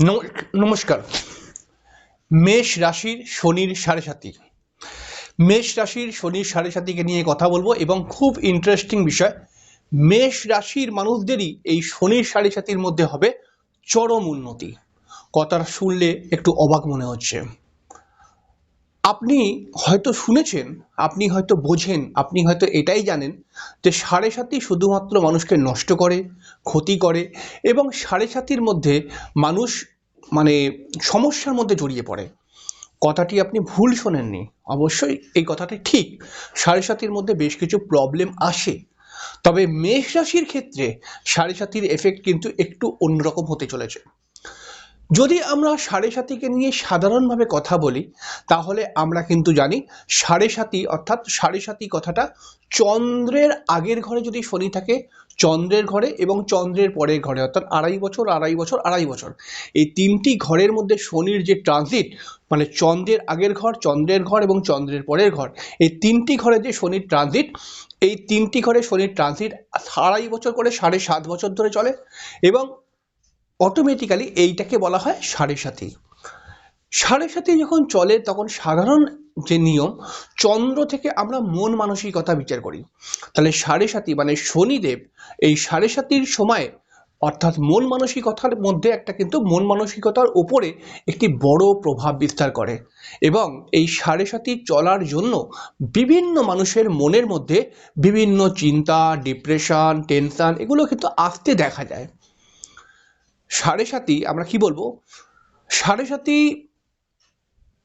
নম- নমস্কার। মেষ রাশির শনির সাড়ে সাতি মেষ রাশির শনির সাড়ে সাতিকে নিয়ে কথা বলব এবং খুব ইন্টারেস্টিং বিষয়, মেষ রাশির মানুষদেরই এই শনির সাড়ে সাতির মধ্যে হবে চরম উন্নতি। কথাটা শুনলে একটু অবাক মনে হচ্ছে। আপনি হয়তো শুনেছেন, আপনি হয়তো বোঝেন, আপনি হয়তো এটাই জানেন যে সাড়ে সাতি শুধুমাত্র মানুষকে নষ্ট করে, ক্ষতি করে এবং সাড়ে সাতির মধ্যে মানুষ মানে সমস্যার মধ্যে জড়িয়ে পড়ে। কথাটি আপনি ভুল শোনেননি, অবশ্যই এই কথাটি ঠিক। সাড়ে সাতির মধ্যে বেশ কিছু প্রবলেম আসে। তবে মেষ রাশির ক্ষেত্রে সাড়ে সাতির এফেক্ট কিন্তু একটু অন্যরকম হতে চলেছে। যদি আমরা সাড়ে সাতিকে নিয়ে সাধারণভাবে কথা বলি, তাহলে আমরা কিন্তু জানি সাড়ে সাতি অর্থাৎ সাড়ে সাতি কথাটা চন্দ্রের আগের ঘরে যদি শনি থাকে, চন্দ্রের ঘরে এবং চন্দ্রের পরের ঘরে, অর্থাৎ আড়াই বছর আড়াই বছর আড়াই বছর। এই তিনটি ঘরের মধ্যে শনির যে ট্রানজিট মানে চন্দ্রের আগের ঘর, চন্দ্রের ঘর এবং চন্দ্রের পরের ঘর, এই তিনটি ঘরে যে শনির ট্রানজিট এই তিনটি ঘরে শনির ট্রানজিট আড়াই বছর করে সাড়ে সাত বছর ধরে চলে এবং অটোমেটিক্যালি এইটাকে বলা হয় সাড়ে সাতি সাড়ে সাতি যখন চলে, তখন সাধারণ যে নিয়ম, চন্দ্র থেকে আমরা মন মানসিকতা বিচার করি। তাহলে সাড়ে সাতি মানে শনিদেব এই সাড়ে সাতির সময় অর্থাৎ মন মানসিকতার মধ্যে একটা কিন্তু মন মানসিকতার ওপরে একটি বড় প্রভাব বিস্তার করে এবং এই সাড়ে সাতি চলার জন্য বিভিন্ন মানুষের মনের মধ্যে বিভিন্ন চিন্তা ডিপ্রেশন টেনশন এগুলো কিন্তু আসতে দেখা যায়। সাড়ে সাতি আমরা কি বলব? সাড়ে সাতি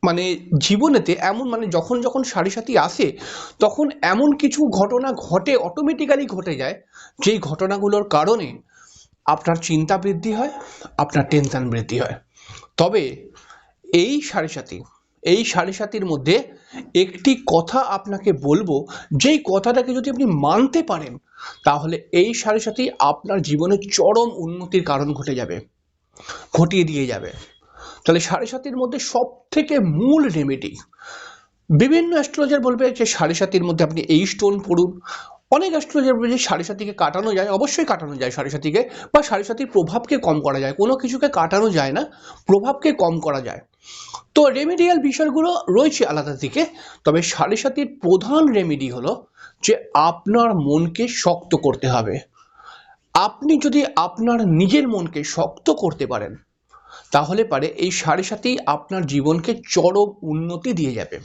মানে জীবনেতে এমন মানে যখন যখন সাড়ে সাতি আসে, তখন এমন কিছু ঘটনা ঘটে অটোমেটিক্যালি ঘটে যায়, যেই ঘটনাগুলোর কারণে আপনার চিন্তা বৃদ্ধি হয়, আপনার টেনশন বৃদ্ধি হয়। তবে এই সাড়ে সাতি এই সাড়ে সাতির মধ্যে একটি কথা আপনাকে বলব, যেই কথাটাকে যদি আপনি মানতে পারেন, তাহলে এই সাড়ে সাথে আপনার জীবনে চরম উন্নতির কারণ ঘটে যাবে, ঘটিয়ে দিয়ে যাবে। তাহলে সাড়ে সাতির মধ্যে সব থেকে মূল রেমেডি বিভিন্ন অ্যাস্ট্রোলজার বলবে যে সাড়ে সাতির মধ্যে আপনি এই স্টোন পড়ুন অনেক অ্যাস্ট্রোলজার বলবে যে সাড়ে সাতিকে কাটানো যায়, অবশ্যই কাটানো যায় সাড়ে সাতিকে, বা সাড়ে সাতির প্রভাবকে কম করা যায়, কোনো কিছুকে কাটানো যায় না, প্রভাবকে কম করা যায়। তো রেমেডিয়াল বিষয়গুলো রয়েছে আলাদা দিকে, তবে সাড়ে সাতির প্রধান রেমেডি হলো যে আপনার মনকে শক্ত করতে হবে। আপনি যদি আপনার নিজের মনকে শক্ত করতে পারেন, তাহলে পারে এই সাড়ে সাতি আপনার জীবনকে চরম উন্নতি দিয়ে যাবে।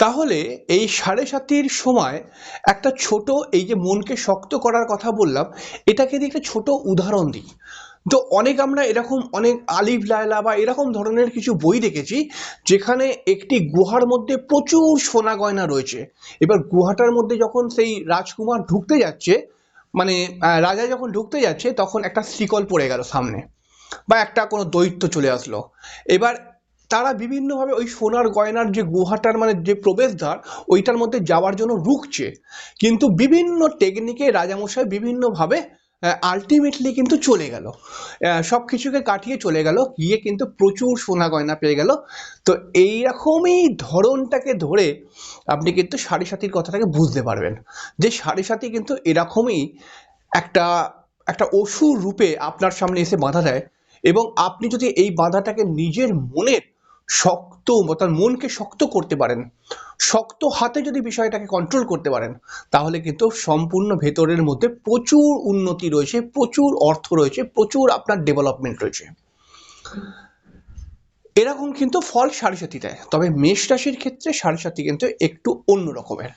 তাহলে এই সাড়ে সাতির সময় একটা ছোট, এই যে মনকে শক্ত করার কথা বললাম, এটাকে দিয়ে একটা ছোট উদাহরণ দিই। তো অনেক আমরা এরকম অনেক আলিফ, লায়লা বা এরকম ধরনের কিছু বই দেখেছি, যেখানে একটি গুহার মধ্যে প্রচুর সোনা গয়না রয়েছে। এবার গুহাটার মধ্যে যখন সেই রাজকুমার ঢুকতে যাচ্ছে মানে রাজা যখন ঢুকতে যাচ্ছে, তখন একটা শিকল পড়ে গেল সামনে বা একটা কোনো দৈত্য চলে আসলো। এবার তারা বিভিন্নভাবে ওই সোনার গয়নার যে গুহাটার মানে যে প্রবেশদ্বার, ওইটার মধ্যে যাওয়ার জন্য রুখছে। কিন্তু বিভিন্ন টেকনিকে রাজামশাই বিভিন্নভাবে আলটিমেটলি কিন্তু চলে গেল। সব কিছুকে কাটিয়ে চলে গেল। গিয়ে কিন্তু প্রচুর সোনা গয়না পেয়ে গেল। তো এইরকমই ধরনটাকে ধরে আপনি কিন্তু সাড়ে সাতির কথাটাকে বুঝতে পারবেন। যে সাড়ে সাতি কিন্তু এরকমই একটা একটা অসুর রূপে আপনার সামনে এসে বাধা দেয়। এবং আপনি যদি এই বাধাটাকে নিজের মনের শক্ত বা তার মনকে শক্ত করতে পারেন, শক্ত হাতে যদি বিষয়টাকে কন্ট্রোল করতে পারেন, তাহলে কিন্তু সম্পূর্ণ ভেতরের মধ্যে প্রচুর উন্নতি রয়েছে, প্রচুর অর্থ রয়েছে, প্রচুর আপনার ডেভেলপমেন্ট রয়েছে। এরকম কিন্তু ফল সাড়ে সাথী দেয়, তবে মেষ রাশির ক্ষেত্রে সাড়ে সাথী কিন্তু একটু অন্য রকমের।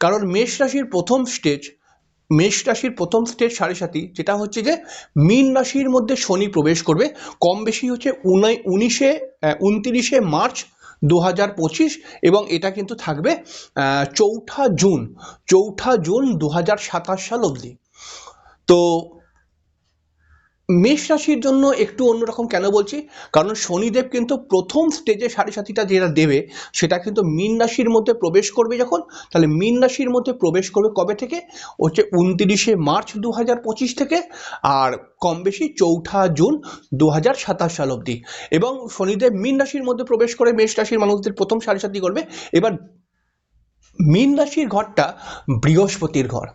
কারণ মেষ রাশির প্রথম স্টেজ মেষ রাশির প্রথম স্টেজ সাড়ে সাথী যেটা হচ্ছে যে মীন রাশির মধ্যে শনি প্রবেশ করবে। কম বেশি হচ্ছে উনাই উনিশে উনতিরিশে মার্চ দু হাজার পঁচিশ এবং এটা কিন্তু থাকবে চৌঠা জুন চৌঠা জুন দু হাজার সাতাশ সাল অবধি। তো মেষ রাশির জন্য একটু অন্যরকম কেন বলছি? কারণ শনিদেব কিন্তু প্রথম স্টেজে সাড়ে সাতিটা যেটা দেবে, সেটা কিন্তু মীন রাশির মধ্যে প্রবেশ করবে যখন, তাহলে মীন রাশির মধ্যে প্রবেশ করবে কবে থেকে? হচ্ছে উনতিরিশে মার্চ দু হাজার পঁচিশ থেকে, আর কম বেশি চৌঠা জুন দু হাজার সাতাশ সাল অবধি। এবং শনিদেব মীন রাশির মধ্যে প্রবেশ করে মেষ রাশির মানুষদের প্রথম সাড়ে সাতি করবে। এবার মীন রাশির ঘরটা বৃহস্পতির ঘর।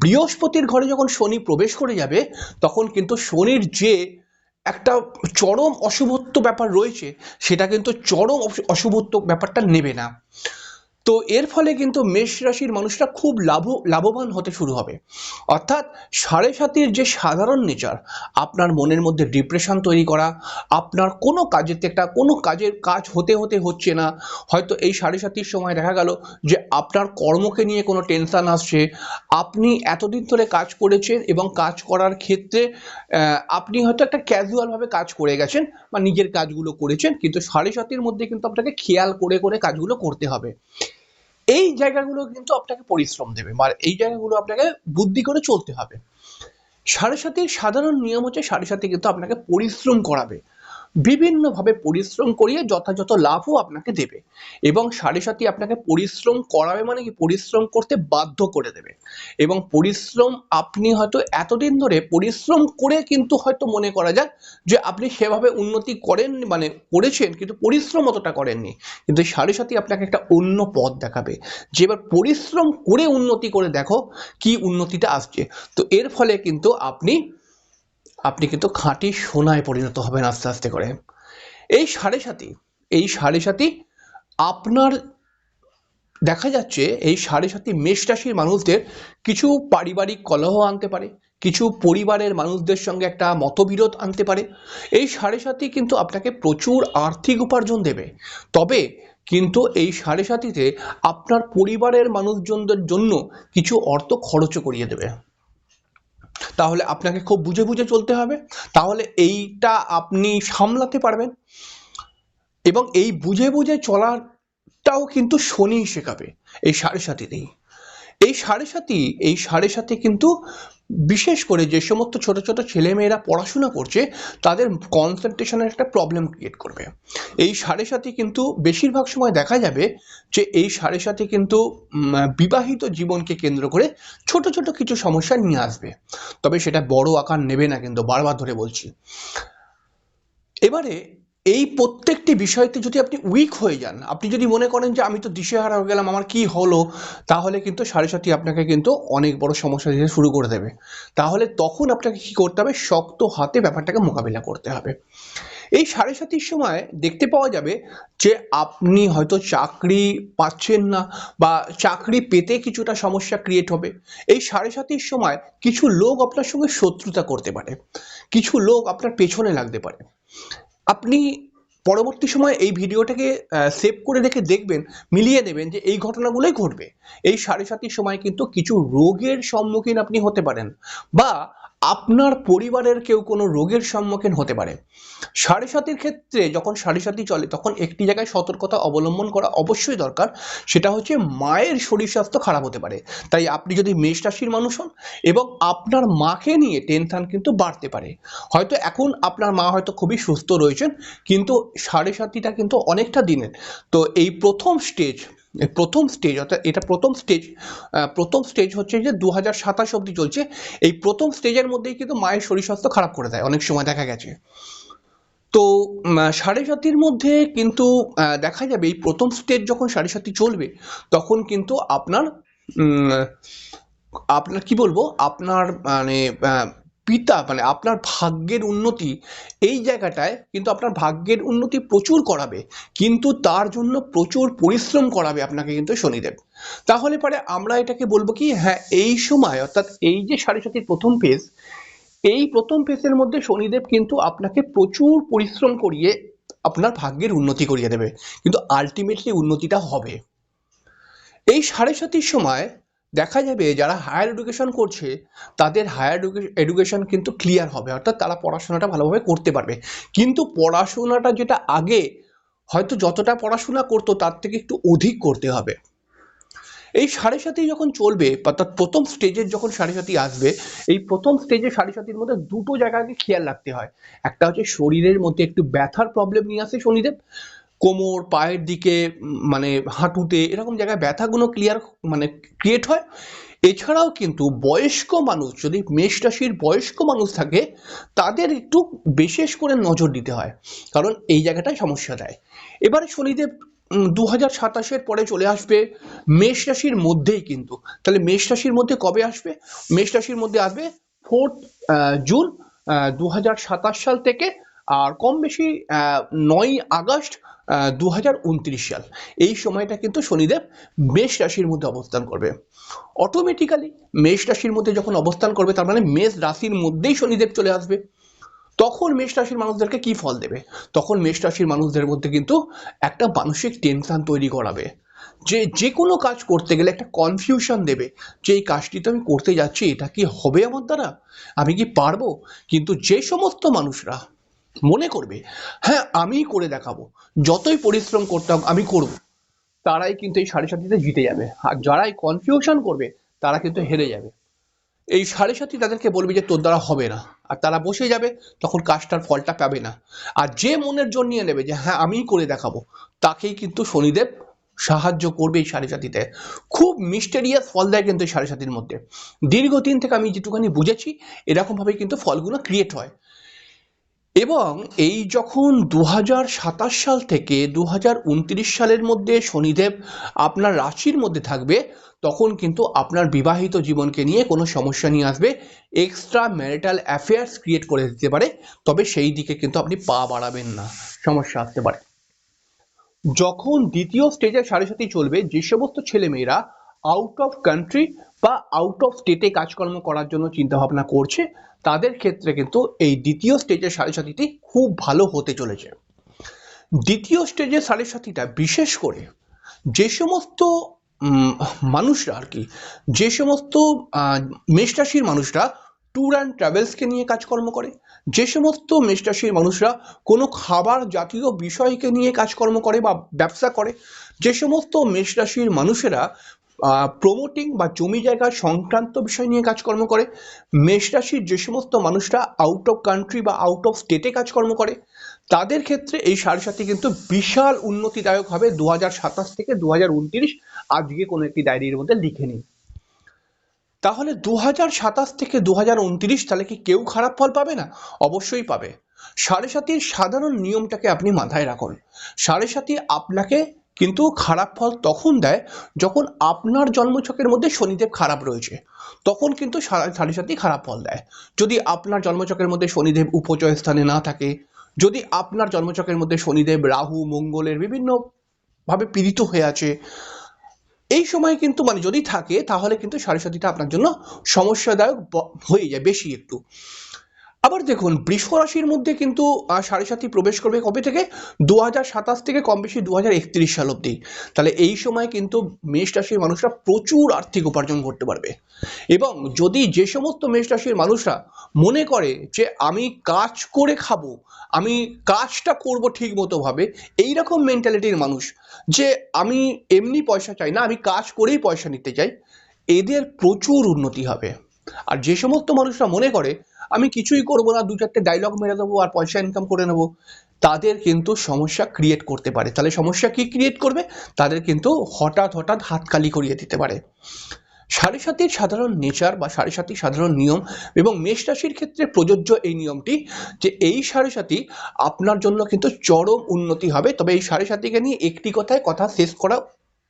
বৃহস্পতির ঘরে যখন শনি প্রবেশ করে যাবে, তখন কিন্তু শনির যে একটা চরম অশুভত্ব ব্যাপার রয়েছে, সেটা কিন্তু চরম অশু- অশুভত্ব ব্যাপারটা নেবে না। তো এর ফলে কিন্তু মেষ রাশির মানুষরা খুব লাভ, লাভবান হতে শুরু হবে। অর্থাৎ সাড়ে সাতির যে সাধারণ নেচার, আপনার মনের মধ্যে ডিপ্রেশন তৈরি করা, আপনার কোনো কাজেতে একটা, কোনো কাজের কাজ হতে হতে হচ্ছে না। হয়তো এই সাড়ে সাতির সময় দেখা গেল যে আপনার কর্মকে নিয়ে কোনো টেনশন আসছে, আপনি এতদিন ধরে কাজ করেছেন এবং কাজ করার ক্ষেত্রে আপনি হয়তো একটা ক্যাজুয়ালভাবে কাজ করে গেছেন বা নিজের কাজগুলো করেছেন, কিন্তু সাড়ে সাতির মধ্যে কিন্তু আপনাকে খেয়াল করে করে কাজগুলো করতে হবে। এই জায়গাগুলো কিন্তু আপনাকে পরিশ্রম দেবে মানে এই জায়গাগুলো আপনাকে বুদ্ধি করে চলতে হবে। সাড়ে সাতির সাধারণ নিয়ম হচ্ছে সাড়ে সাথে কিন্তু আপনাকে পরিশ্রম করাবে। বিভিন্নভাবে পরিশ্রম করিয়ে যথাযথ লাভও আপনাকে দেবে এবং সাড়ে সাথী আপনাকে পরিশ্রম করাবে মানে কি? পরিশ্রম করতে বাধ্য করে দেবে। এবং পরিশ্রম আপনি হয়তো এতদিন ধরে পরিশ্রম করে কিন্তু হয়তো মনে করা যাক যে আপনি সেভাবে উন্নতি করেন মানে করেছেন কিন্তু পরিশ্রম অতটা করেননি। কিন্তু সাড়ে সাথী আপনাকে একটা অন্য পথ দেখাবে যে এবার পরিশ্রম করে উন্নতি করে দেখো কি উন্নতিটা আসছে। তো এর ফলে কিন্তু আপনি আপনি কিন্তু খাঁটি সোনায় পরিণত হবেন আস্তে আস্তে করে। এই সাড়ে সাথী এই সাড়ে সাথী আপনার দেখা যাচ্ছে এই সাড়ে সাথী মেষ রাশির মানুষদের কিছু পারিবারিক কলহ আনতে পারে, কিছু পরিবারের মানুষদের সঙ্গে একটা মতবিরোধ আনতে পারে। এই সাড়ে সাথী কিন্তু আপনাকে প্রচুর আর্থিক উপার্জন দেবে। তবে কিন্তু এই সাড়ে সাথীতে আপনার পরিবারের মানুষজনদের জন্য কিছু অর্থ খরচও করিয়ে দেবে। তাহলে আপনাকে খুব বুঝে বুঝে চলতে হবে। তাহলে এইটা আপনি সামলাতে পারবেন এবং এই বুঝে বুঝে চলাটাও কিন্তু শনি শেখাবে, এই সাড়ে সাথীতেই এই সাড়ে সাথী এই সাড়ে সাথী কিন্তু বিশেষ করে যে সমস্ত ছোট ছোট ছেলেমেয়েরা পড়াশোনা করছে, তাদের কনসেন্ট্রেশনের একটা প্রবলেম ক্রিয়েট করবে। এই সাড়ে সাথী কিন্তু বেশিরভাগ সময় দেখা যাবে যে এই সাড়ে সাথী কিন্তু বিবাহিত জীবনকে কেন্দ্র করে ছোট ছোট কিছু সমস্যা নিয়ে আসবে। তবে সেটা বড় আকার নেবে না কিন্তু, বারবার ধরে বলছি। এবারে এই প্রত্যেকটি বিষয়তে যদি আপনি উইক হয়ে যান, আপনি যদি মনে করেন যে আমি তো দিশেহারা হয়ে গেলাম, আমার কি হলো, তাহলে কিন্তু সাড়ে সাথী আপনাকে কিন্তু অনেক বড় সমস্যা দিতে শুরু করে দেবে। তাহলে তখন আপনাকে কি করতে হবে? শক্ত হাতে ব্যাপারটাকে মোকাবিলা করতে হবে। এই সাড়ে সাতির সময় দেখতে পাওয়া যাবে যে আপনি হয়তো চাকরি পাচ্ছেন না বা চাকরি পেতে কিছুটা সমস্যা ক্রিয়েট হবে। এই সাড়ে সাতির সময় কিছু লোক আপনার সঙ্গে শত্রুতা করতে পারে। কিছু লোক আপনার পেছনে লাগতে পারে। আপনি পরবর্তী সময় এই ভিডিওটাকে সেভ করে রেখে দেখবেন, মিলিয়ে নেবেন যে এই ঘটনাগুলোই ঘটবে। এই সাড়ে সাতির সময় কিন্তু কিছু রোগের সম্মুখীন আপনি হতে পারেন। বা আপনার পরিবারের কেউ কোনো রোগের সম্মুখীন হতে পারে। সাতির ক্ষেত্রে যখন সাতি চলে, তখন একটি জায়গায় সতর্কতা অবলম্বন করা অবশ্যই দরকার। সেটা হচ্ছে মায়ের শরীর স্বাস্থ্য খারাপ হতে পারে। তাই আপনি যদি মেষ রাশির মানুষ হন এবং আপনার মাকে নিয়ে টেনশন কিন্তু বাড়তে পারে। হয়তো এখন আপনার মা হয়তো খুবই সুস্থ রয়েছেন, কিন্তু সাড়ে সাতিটা কিন্তু অনেকটা দিনের। তো এই প্রথম স্টেজ প্রথম স্টেজ অর্থাৎ এটা প্রথম স্টেজ প্রথম স্টেজ হচ্ছে যে দু হাজার সাতাশ অব্দি চলছে। এই প্রথম স্টেজের মধ্যেই কিন্তু মায়ের শরীর স্বাস্থ্য খারাপ করে দেয়, অনেক সময় দেখা গেছে। তো সাড়ে সাতির মধ্যে কিন্তু দেখা যাবে এই প্রথম স্টেজ যখন সাড়ে সাতি চলবে, তখন কিন্তু আপনার আপনার কি বলব? আপনার মানে পিতা মানে আপনার ভাগ্যের উন্নতি, এই জায়গাটায় কিন্তু আপনার ভাগ্যের উন্নতি প্রচুর করাবে। কিন্তু তার জন্য প্রচুর পরিশ্রম করাবে আপনাকে কিন্তু শনিদেব। তাহলে পরে আমরা এটাকে বলব কি হ্যাঁ এই সময়, অর্থাৎ এই যে সাড়ে সাতির প্রথম পেজ এই প্রথম পেজের মধ্যে শনিদেব কিন্তু আপনাকে প্রচুর পরিশ্রম করিয়ে আপনার ভাগ্যের উন্নতি করিয়ে দেবে। কিন্তু আলটিমেটলি উন্নতিটা হবে। এই সাড়ে সাতির সময় দেখা যাবে যারা হায়ার এডুকেশন করছে, তাদের হায়ার এডুকেশন কিন্তু ক্লিয়ার হবে। অর্থাৎ তারা পড়াশোনাটা ভালোভাবে করতে পারবে। কিন্তু পড়াশোনাটা যেটা আগে, হয়তো যতটা পড়াশোনা করতো, তার থেকে একটু অধিক করতে হবে। এই সাড়ে সাথী যখন চলবে, অর্থাৎ প্রথম স্টেজের যখন সাড়ে সাথী আসবে, এই প্রথম স্টেজে সাড়ে সাথীর মধ্যে দুটো জায়গাকে খেয়াল রাখতে হয়। একটা হচ্ছে শরীরের মধ্যে একটু ব্যথার প্রবলেম নিয়ে আসে শনিদেব কোমর, পায়ের দিকে মানে হাঁটুতে, এরকম জায়গায় ব্যথাগুলো ক্লিয়ার মানে ক্রিয়েট হয়। এছাড়াও কিন্তু বয়স্ক মানুষ, যদি মেষ রাশির বয়স্ক মানুষ থাকে, তাদের একটু বিশেষ করে নজর দিতে হয়, কারণ এই জায়গাটায় সমস্যা দেয়। এবারে শনিদেব দু হাজার সাতাশের পরে চলে আসবে, মেষ রাশির মধ্যেই কিন্তু। তাহলে মেষ রাশির মধ্যে কবে আসবে? মেষ রাশির মধ্যে আসবে ফোর্থ জুন দু হাজার সাতাশ সাল থেকে, আর কম বেশি নয় আগস্ট দু হাজার উনত্রিশ সাল। এই সময়টা কিন্তু শনিদেব মেষ রাশির মধ্যে অবস্থান করবে। অটোমেটিক্যালি মেষ রাশির মধ্যে যখন অবস্থান করবে, তার মানে মেষ রাশির মধ্যেই শনিদেব চলে আসবে। তখন মেষ রাশির মানুষদেরকে কি ফল দেবে? তখন মেষ রাশির মানুষদের মধ্যে কিন্তু একটা মানসিক টেনশন তৈরি করাবে। যে যে কোনো কাজ করতে গেলে একটা কনফিউশন দেবে। যে, এই কাজটি তো আমি করতে যাচ্ছি, এটা কি হবে আমার দ্বারা? আমি কি পারব? কিন্তু যে সমস্ত মানুষরা মনে করবে হ্যাঁ আমিই করে দেখাবো। যতই পরিশ্রম করতে করতাম আমি করব। তারাই কিন্তু এই সাড়ে সাতিতে জিতে যাবে। আর যারাই কনফিউশন করবে, তারা কিন্তু হেরে যাবে। এই সাড়ে সাথী তাদেরকে বলবে যে, তোর দ্বারা হবে না। আর তারা বসে যাবে, তখন কাজটার ফলটা পাবে না। আর যে মনের জন্য নিয়ে নেবে যে হ্যাঁ আমিই করে দেখাবো, তাকেই কিন্তু শনিদেব সাহায্য করবে এই সাড়ে সাথীতে খুব মিস্টেরিয়াস ফল দেয় কিন্তু এই সাড়ে সাথীর মধ্যে। দীর্ঘদিন থেকে আমি যেটুখানি বুঝেছি এরকমভাবে কিন্তু ফলগুলো ক্রিয়েট হয়। এবং এই যখন দু হাজার সাতাশ সাল থেকে দু হাজার উনত্রিশ সালের মধ্যে শনিদেব আপনার রাশির মধ্যে থাকবে, তখন কিন্তু আপনার বিবাহিত জীবনকে নিয়ে কোনো সমস্যা নিয়ে আসবে। এক্সট্রা ম্যারিটাল অ্যাফেয়ার্স ক্রিয়েট করে দিতে পারে, তবে সেই দিকে কিন্তু আপনি পা বাড়াবেন না, সমস্যা আসতে পারে। যখন দ্বিতীয় স্টেজে সাড়ে সাথে চলবে, যে সমস্ত ছেলেমেয়েরা আউট অফ কান্ট্রি বা আউট অফ স্টেটে কাজকর্ম করার জন্য চিন্তা ভাবনা করছে তাদের ক্ষেত্রে কিন্তু এই দ্বিতীয় স্টেজের সাথীটি খুব ভালো হতে চলেছে। দ্বিতীয় স্টেজের সাথীটা বিশেষ করে যে সমস্ত মানুষরা আর কি যে সমস্ত আহ, মেষ মানুষরা ট্যুর অ্যান্ড ট্রাভেলসকে নিয়ে কাজকর্ম করে যে সমস্ত মেষ রাশির মানুষরা কোনো খাবার জাতীয় বিষয়কে নিয়ে কাজকর্ম করে বা ব্যবসা করে যে সমস্ত মেষরাশির মানুষেরা প্রমোটিং বা জমি জায়গা সংক্রান্ত বিষয় নিয়ে কাজকর্ম করে। মেষ রাশির যে সমস্ত মানুষরা আউট অফ কান্ট্রি বা আউট অফ স্টেটে কাজকর্ম করে, তাদের ক্ষেত্রে এই সাড়ে সাথে কিন্তু বিশাল উন্নতিদায়ক হবে দু থেকে দু হাজার আজকে কোনো একটি ডায়েরির মধ্যে লিখে নিন। তাহলে দু থেকে দু হাজার উনত্রিশ তাহলে কি কেউ খারাপ ফল পাবে না? অবশ্যই পাবে। সাড়ে সাতির সাধারণ নিয়মটাকে আপনি মাথায় রাখুন। সাড়ে সাতি আপনাকে কিন্তু খারাপ ফল তখন দেয় যখন আপনার জন্মছকের মধ্যে শনিদেব খারাপ রয়েছে। তখন কিন্তু সাড়ে সাতি খারাপ ফল দেয়। যদি আপনার জন্মচকের মধ্যে শনিদেব উপচয় স্থানে না থাকে, যদি আপনার জন্মচকের মধ্যে শনিদেব রাহু, মঙ্গলের বিভিন্ন ভাবে পীড়িত হয়ে আছে, এই সময় কিন্তু মানে যদি থাকে তাহলে কিন্তু সাড়ে সাতিটা আপনার জন্য সমস্যাদায়ক হয়ে যায় বেশি একটু। আবার দেখুন, বৃষ রাশির মধ্যে কিন্তু সাড়ে সাতি প্রবেশ করবে কবে থেকে? দু সাতাশ থেকে কম বেশি দু হাজার একত্রিশ সাল অব্দি তাহলে এই সময় কিন্তু মেষ রাশির মানুষরা প্রচুর আর্থিক উপার্জন করতে পারবে। এবং যদি যে সমস্ত মেষ রাশির মানুষরা মনে করে যে, আমি কাজ করে খাব, আমি কাজটা করব ঠিক মতো ভাবে, এইরকম মেন্টালিটির মানুষ যে, আমি এমনি পয়সা চাই না, আমি কাজ করেই পয়সা নিতে চাই, এদের প্রচুর উন্নতি হবে। আর যে সমস্ত মানুষরা মনে করে আমি কিছুই করব না, দু চারটে ডায়লগ মেরে দেবো আর পয়সা ইনকাম করে নেব। তাদের কিন্তু সমস্যা ক্রিয়েট করতে পারে। তাহলে সমস্যা কি ক্রিয়েট করবে? তাদের কিন্তু হঠাৎ হঠাৎ হাত খালি করিয়ে দিতে পারে। সাড়ে সাতির সাধারণ নেচার বা সাড়ে সাতির সাধারণ নিয়ম এবং মেষ রাশির ক্ষেত্রে প্রযোজ্য এই নিয়মটি যে এই সাড়ে সাতি আপনার জন্য কিন্তু চরম উন্নতি হবে। তবে এই সাড়ে সাতিকে নিয়ে একটি কথায় কথা শেষ করা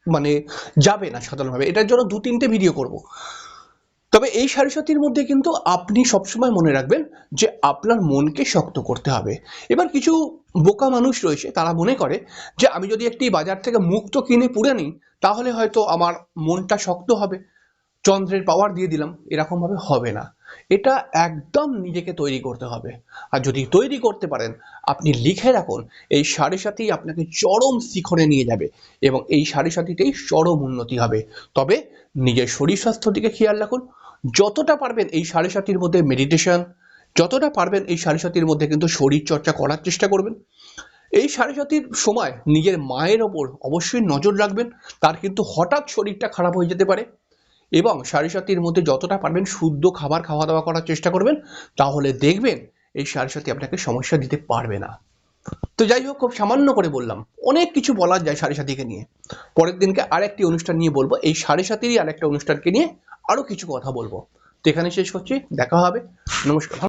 মানে যাবে না সাধারণভাবে। এটার জন্য দু তিনটে ভিডিও করব। তবে এই সাড়ে মধ্যে কিন্তু আপনি সবসময় মনে রাখবেন যে আপনার মনকে শক্ত করতে হবে। এবার কিছু বোকা মানুষ রয়েছে, তারা মনে করে যে আমি যদি একটি বাজার থেকে মুক্ত কিনে পুড়ে নিই, তাহলে হয়তো আমার মনটা শক্ত হবে। চন্দ্রের পাওয়ার দিয়ে দিলাম এরকম ভাবে হবে না। এটা একদম নিজেকে তৈরি করতে হবে। আর যদি তৈরি করতে পারেন, আপনি লিখে রাখুন, এই সাড়ে সাথেই আপনাকে চরম শিখরে নিয়ে যাবে এবং এই সাড়ে সাথীতেই চরম উন্নতি হবে। তবে নিজের শরীর স্বাস্থ্য দিকে খেয়াল রাখুন যতটা পারবেন এই সাড়ে সাতির মধ্যে মেডিটেশন যতটা পারবেন এই সাড়ে সাতির মধ্যে কিন্তু শরীর চর্চা করার চেষ্টা করবেন। এই সাড়ে সাতির সময় নিজের মায়ের ওপর অবশ্যই নজর রাখবেন, তার কিন্তু হঠাৎ শরীরটা খারাপ হয়ে যেতে পারে এবং সাড়ে সাতির মধ্যে যতটা পারবেন শুদ্ধ খাবার খাওয়া দাওয়া করার চেষ্টা করবেন, তাহলে দেখবেন এই সাড়ে সাতি আপনাকে সমস্যা দিতে পারবে না। তো যাই হোক, খুব সামান্য করে বললাম। অনেক কিছু বলা যায় সাড়ে সাতিকে নিয়ে। পরের দিনকে আরেকটি অনুষ্ঠান নিয়ে বলব। এই সাড়ে সাতিরই আরেকটা অনুষ্ঠানকে নিয়ে আরও কিছু কথা বলব। তো এখানে শেষ করছি। দেখা হবে। নমস্কার।